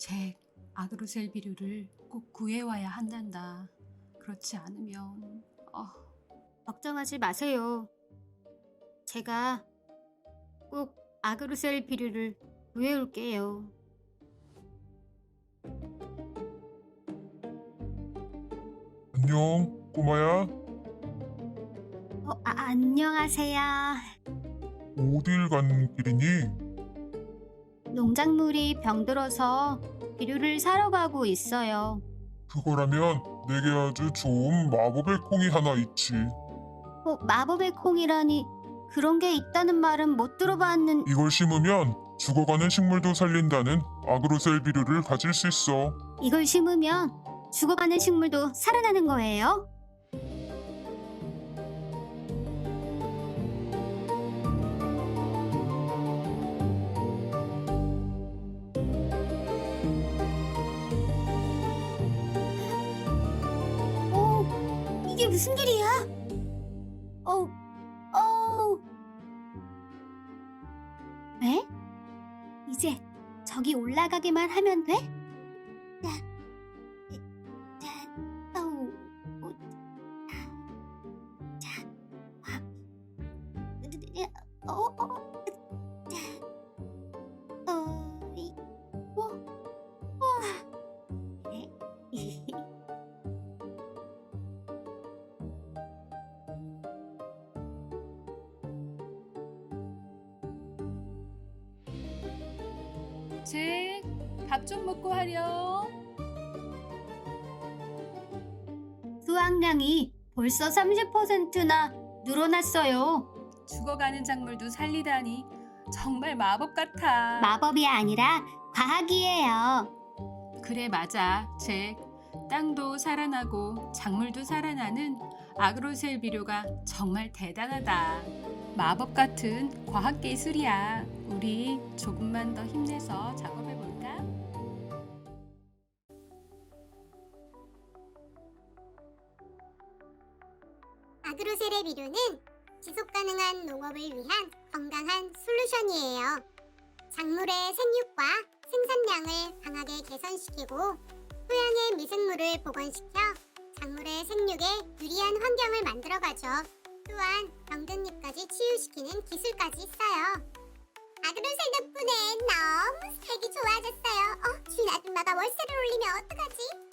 잭, 아그로셀 비료를 꼭 구해와야 한단다. 그렇지 않으면 어, 걱정하지 마세요. 제가 꼭 아그루셀 비료를 구해올게요. 안녕, 꼬마야. 어, 아, 안녕하세요. 어딜 가는 길이니? 농작물이 병들어서 비료를 사러 가고 있어요. 그거라면 내게 아주 좋은 마법의 콩이 하나 있지. 어, 마법의 콩이라니 그런 게 있다는 말은 못 들어봤는 이걸 심으면 죽어가는 식물도 살린다는 아그로셀 비료를 가질 수 있어. 이걸 심으면 죽어가는 식물도 살아나는 거예요? 이게 무슨 일이야? 어, 어. 왜? 이제 저기 올라가기만 하면 돼? 잭, 밥 좀 먹고 하렴. 수확량이 벌써 30%나 늘어났어요. 죽어가는 작물도 살리다니 정말 마법 같아. 마법이 아니라 과학이에요. 그래 맞아, 잭. 땅도 살아나고 작물도 살아나는 아그로셀 비료가 정말 대단하다. 마법 같은 과학 기술이야. 우리 조금만 더 힘내서 작업해 볼까? 아그로셀의 비료는 지속 가능한 농업을 위한 건강한 솔루션이에요. 작물의 생육과 생산량을 강하게 개선시키고 토양의 미생물을 복원시켜 작물의 생육에 유리한 환경을 만들어가죠. 또한 병든 잎까지 치유시키는 기술까지 있어요. 아그로셀 덕분에 너무 살기 좋아졌어요. 어, 주인 아줌마가 월세를 올리면 어떡하지?